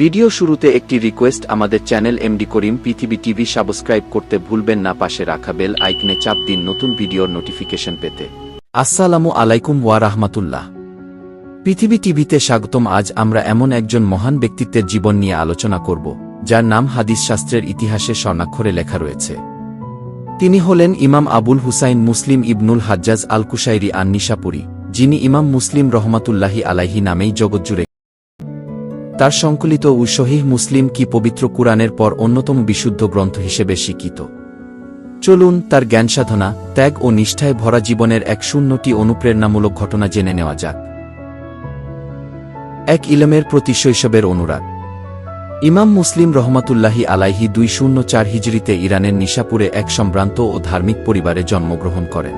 Video শুরুতে একটি request, আমাদের চ্যানেল এমডি করিম পৃথিবী টিভি সাবস্ক্রাইব করতে ভুলবেন না, পাশে রাখা বেল আইকনে চাপ দিন নতুন ভিডিওর নোটিফিকেশন পেতে। আসসালামু আলাইকুম ওয়া রাহমাতুল্লাহ। পৃথিবী টিভিতে স্বাগতম, আজ আমরা এমন একজন মহান ব্যক্তিত্বের জীবন নিয়ে আলোচনা করব, যার নাম হাদিস শাস্ত্রের ইতিহাসে স্বর্ণাক্ষরে লেখা রয়েছে। তিনি হলেন ইমাম আবুল হুসাইন মুসলিম ইবনুল হাজ্জাজ আল কুশাইরি আন নিশাপুরি যিনি ইমাম মুসলিম রহমাতুল্লাহি আলাইহি নামেই জগৎজুড়ে তার সংকলিত উ শহীহ মুসলিম কি পবিত্র কুরআনের পর অন্যতম বিশুদ্ধ গ্রন্থ হিসেবে স্বীকৃত? চলুন তার জ্ঞানসাধনা, ত্যাগ ও নিষ্ঠায় ভরা জীবনের এক শূন্যটি অনুপ্রেরণামূলক ঘটনা জেনে নেওয়া যাক। এক ইলমের প্রতি শৈশবের অনুরাগ। ইমাম মুসলিম রহমাতুল্লাহি আলাইহি দুই শূন্য চার হিজড়িতে ইরানের নিশাপুরে এক সম্ভ্রান্ত ও ধার্মিক পরিবারে জন্মগ্রহণ করেন।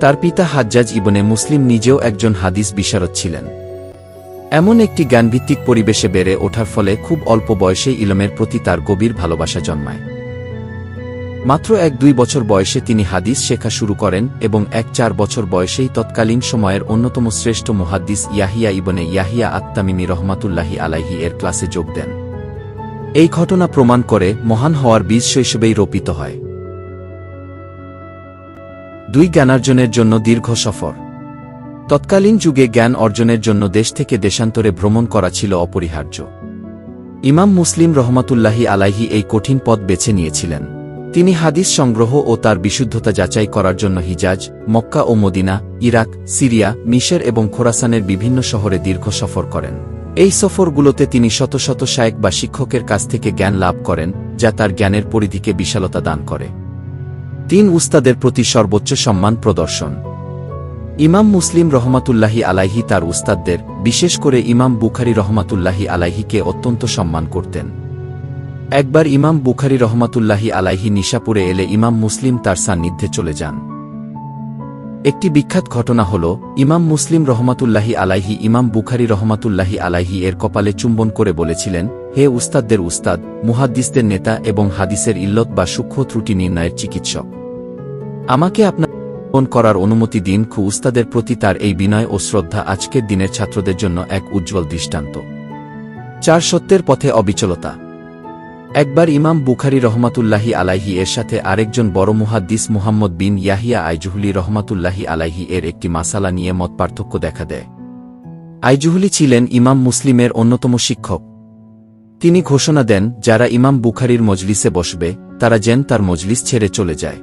তার পিতা হাজ্জাজ ইবনে মুসলিম নিজেও একজন হাদিস বিশারদ ছিলেন। এমন একটি জ্ঞানভিত্তিক পরিবেশে বেড়ে ওঠার ফলে খুব অল্প বয়সে ইলমের প্রতি তার গভীর ভালোবাসা জন্মায়। মাত্র এক দুই বছর বয়সে তিনি হাদিস শেখা শুরু করেন এবং এক চার বছর বয়সেই তৎকালীন সময়ের অন্যতম শ্রেষ্ঠ মুহাদ্দিস ইয়াহিয়া ইবনে ইয়াহিয়া আত্মামিমি রহমাতুল্লাহি আলাইহি এর ক্লাসে যোগ দেন। এই ঘটনা প্রমাণ করে মহান হওয়ার বীজ শৈশবেই রোপিত হয়। দুই জ্ঞানার্জনের জন্য দীর্ঘ সফর। তৎকালীন যুগে জ্ঞান অর্জনের জন্য দেশ থেকে দেশান্তরে ভ্রমণ করা ছিল অপরিহার্য। ইমাম মুসলিম রহমাতুল্লাহি আলাইহি এই কঠিন পথ বেছে নিয়েছিলেন। তিনি হাদিস সংগ্রহ ও তার বিশুদ্ধতা যাচাই করার জন্য হিজাজ, মক্কা ও মদিনা, ইরাক, সিরিয়া, মিশর এবং খোরাসানের বিভিন্ন শহরে দীর্ঘ সফর করেন। এই সফরগুলোতে তিনি শত শত শায়েক বা শিক্ষকের কাছ থেকে জ্ঞান লাভ করেন, যা তার জ্ঞানের পরিধিকে বিশালতা দান করে। তিন উস্তাদের প্রতি সর্বোচ্চ সম্মান প্রদর্শন। ইমাম মুসলিম রহমাতুল্লাহি আলাইহি তার উস্তাদদের, বিশেষ করে ইমাম বুখারি রহমাতুল্লাহি আলাইহিকে অত্যন্ত সম্মান করতেন। একবার ইমাম বুখারি রহমাতুল্লাহি আলাইহি নিশাপুরে এলে ইমাম মুসলিম তার সান্নিধ্যে চলে যান। একটি বিখ্যাত ঘটনা হল, ইমাম মুসলিম রহমাতুল্লাহি আলাইহি ইমাম বুখারি রহমাতুল্লাহি আলাইহি এর কপালে চুম্বন করে বলেছিলেন, হে উস্তাদদের উস্তাদ, মুহাদ্দিসদের নেতা এবং হাদিসের ইল্লত বা সূক্ষ্ম ত্রুটি নির্ণয়ের চিকিৎসক। আমাকে আপনার জীবন করার অনুমতি দিন খু উস্তাদের প্রতি তার এই বিনয় ও শ্রদ্ধা আজকের দিনের ছাত্রদের জন্য এক উজ্জ্বল দৃষ্টান্ত। চার সত্যের পথে অবিচলতা। একবার ইমাম বুখারি রহমাতুল্লাহি আলাইহি এর সাথে আরেকজন বড় মুহাদ্দিস মুহাম্মদ বিন ইয়াহিয়া আইজুহুলি রহমাতুল্লাহি আলাইহি এর একটি মাসালা নিয়ে মত পার্থক্য দেখা দেয়। আইজুহুলি ছিলেন ইমাম মুসলিমের অন্যতম শিক্ষক। তিনি ঘোষণা দেন, যারা ইমাম বুখারির মজলিসে বসবে, তারা যেন তার মজলিস ছেড়ে চলে যায়।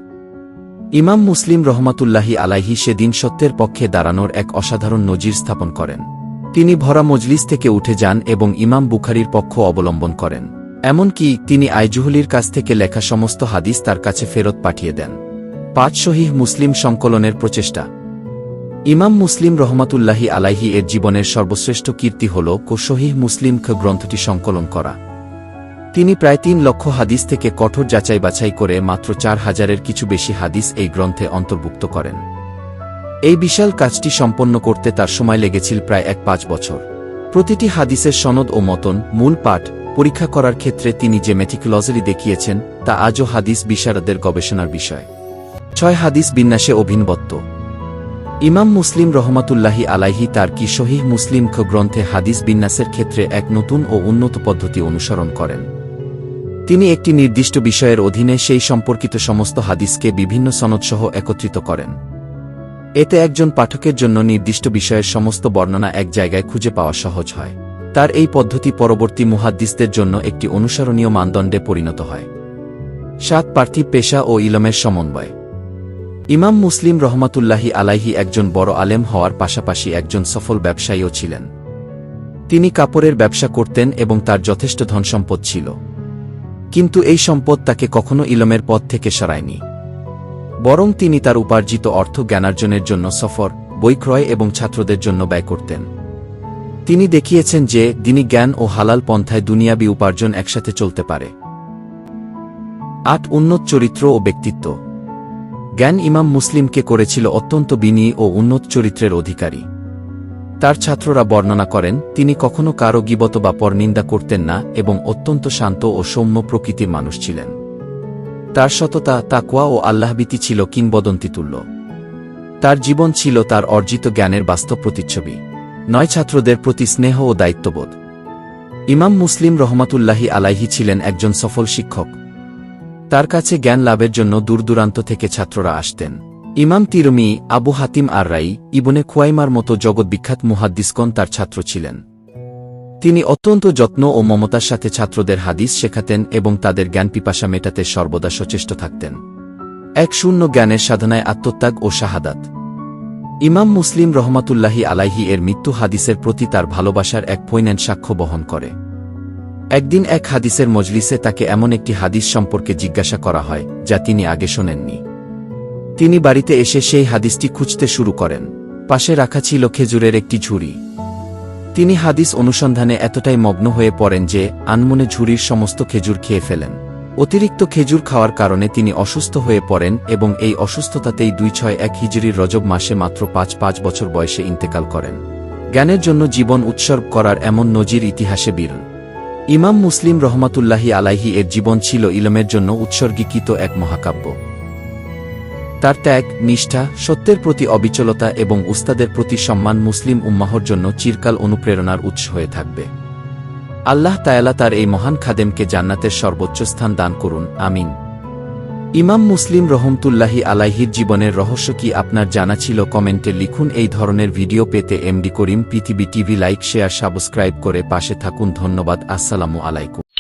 ইমাম মুসলিম রহমাতুল্লাহি আলাইহি সেদিন সত্যের পক্ষে দাঁড়ানোর এক অসাধারণ নজির স্থাপন করেন। তিনি ভরা মজলিস থেকে উঠে যান এবং ইমাম বুখারির পক্ষ অবলম্বন করেন। এমনকি তিনি আইজুহলির কাছ থেকে লেখা সমস্ত হাদিস তার কাছে ফেরত পাঠিয়ে দেন। পাঁচ শহীহ মুসলিম সংকলনের প্রচেষ্টা। ইমাম মুসলিম রহমাতুল্লাহি আলাইহি এর জীবনের সর্বশ্রেষ্ঠ কীর্তি হল কো শহীহ মুসলিম গ্রন্থটি সংকলন করা। তিনি প্রায় তিন লক্ষ হাদিস থেকে কঠোর যাচাই বাছাই করে মাত্র চার হাজারের কিছু বেশি হাদিস এই গ্রন্থে অন্তর্ভুক্ত করেন। এই বিশাল কাজটি সম্পন্ন করতে তার সময় লেগেছিল প্রায় এক পাঁচ বছর। প্রতিটি হাদিসের সনদ ও মতন, মূল পাঠ, পরীক্ষা করার ক্ষেত্রে তিনি যে মেটিকুলজারি দেখিয়েছেন, তা আজও হাদিস বিশারদের গবেষণার বিষয়। ছয় হাদিস বিন্যাসে অভিনবত্ত। ইমাম মুসলিম রহমাতুল্লাহি আলাইহি তার কি শহীহ মুসলিম গ্রন্থে হাদিস বিন্যাসের ক্ষেত্রে এক নতুন ও উন্নত পদ্ধতি অনুসরণ করেন। তিনি একটি নির্দিষ্ট বিষয়ের অধীনে সেই সম্পর্কিত সমস্ত হাদিসকে বিভিন্ন সনদসহ একত্রিত করেন। এতে একজন পাঠকের জন্য নির্দিষ্ট বিষয়ের সমস্ত বর্ণনা এক জায়গায় খুঁজে পাওয়া সহজ হয়। তার এই পদ্ধতি পরবর্তী মুহাদ্দিসদের জন্য একটি অনুসরণীয় মানদণ্ডে পরিণত হয়। সাত পার্থিব পেশা ও ইলমের সমন্বয়। ইমাম মুসলিম রহমাতুল্লাহি আলাইহি একজন বড় আলেম হওয়ার পাশাপাশি একজন সফল ব্যবসায়ীও ছিলেন। তিনি কাপড়ের ব্যবসা করতেন এবং তার যথেষ্ট ধনসম্পদ ছিল। কিন্তু এই সম্পদ তাকে কখনো ইলমের পথ থেকে সরায়নি। বরং তিনি তার উপার্জিত অর্থ জ্ঞানার্জনের জন্য সফর, বই ক্রয় এবং ছাত্রদের জন্য ব্যয় করতেন। তিনি দেখিয়েছেন যে দিনী জ্ঞান ও হালাল পন্থায় দুনিয়াবি উপার্জন একসাথে চলতে পারে। আট, উন্নত চরিত্র ও ব্যক্তিত্ব। জ্ঞান ইমাম মুসলিমকে করেছিল অত্যন্ত বিনী ও উন্নত চরিত্রের অধিকারী। তার ছাত্ররা বর্ণনা করেন, তিনি কখনো কারও গিবত বা পরনিন্দা করতেন না এবং অত্যন্ত শান্ত ও সৌম্য প্রকৃতির মানুষ ছিলেন। তার সততা, তাকওয়া ও আল্লাহবিতি ছিল কিংবদন্তিতুল্য। তার জীবন ছিল তার অর্জিত জ্ঞানের বাস্তব প্রতিচ্ছবি। নয় ছাত্রদের প্রতি স্নেহ ও দায়িত্ববোধ। ইমাম মুসলিম রহমাতুল্লাহি আলাইহি ছিলেন একজন সফল শিক্ষক। তার কাছে জ্ঞান লাভের জন্য দূরদূরান্ত থেকে ছাত্ররা আসতেন। ইমাম তিরমি, আবু হাতিম আর রাই ইবনে খুয়াইমার মতো জগৎবিখ্যাত মুহাদ্দিসকন তার ছাত্র ছিলেন। তিনি অত্যন্ত যত্ন ও মমতার সাথে ছাত্রদের হাদিস শেখাতেন এবং তাদের জ্ঞান পিপাসা মেটাতে সর্বদা সচেষ্ট থাকতেন। এক শূন্য জ্ঞানের সাধনায় আত্মত্যাগ ও শাহাদাত। ইমাম মুসলিম রহমাতুল্লাহি আলাইহি এর মৃত্যু হাদিসের প্রতি তার ভালোবাসার এক পৈনেন সাক্ষ্য বহন করে। একদিন এক হাদিসের মজলিসে তাকে এমন একটি হাদিস সম্পর্কে জিজ্ঞাসা করা হয়, যা তিনি আগে শোনেননি। তিনি বাড়িতে এসে সেই হাদিসটি খুঁজতে শুরু করেন। পাশে রাখা ছিল খেজুরের একটি ঝুড়ি। তিনি হাদিস অনুসন্ধানে এতটাই মগ্ন হয়ে পড়েন যে, আনমনে ঝুড়ির সমস্ত খেজুর খেয়ে ফেলেন। অতিরিক্ত খেজুর খাওয়ার কারণে তিনি অসুস্থ হয়ে পড়েন এবং এই অসুস্থতাতেই দুই ছয় এক হিজুরির রজব মাসে মাত্র পাঁচ পাঁচ বছর বয়সে ইন্তেকাল করেন। জ্ঞানের জন্য জীবন উৎসর্গ করার এমন নজির ইতিহাসে বিরল ইমাম মুসলিম রহমাতুল্লাহি আলাইহি এর জীবন ছিল ইলমের জন্য উৎসর্গীকৃত এক মহাকাব্য। তার ত্যাগ, নিষ্ঠা, সত্যের প্রতি অবিচলতা এবং উস্তাদের প্রতি সম্মান মুসলিম উম্মাহর জন্য চিরকাল অনুপ্রেরণার উৎস হয়ে থাকবে। আল্লাহ তায়ালা তার এই মহান খাদেমকে জান্নাতের সর্বোচ্চ স্থান দান করুন, আমিন। ইমাম মুসলিম রহমতুল্লাহি আলাইহির জীবনের রহস্য কি আপনার জানা ছিল কমেন্টে লিখুন, এই ধরনের ভিডিও পেতে এমডি করিম, পৃথিবী টিভি লাইক, শেয়ার, সাবস্ক্রাইব করে পাশে থাকুন, ধন্যবাদ, আসসালামু আলাইকুম।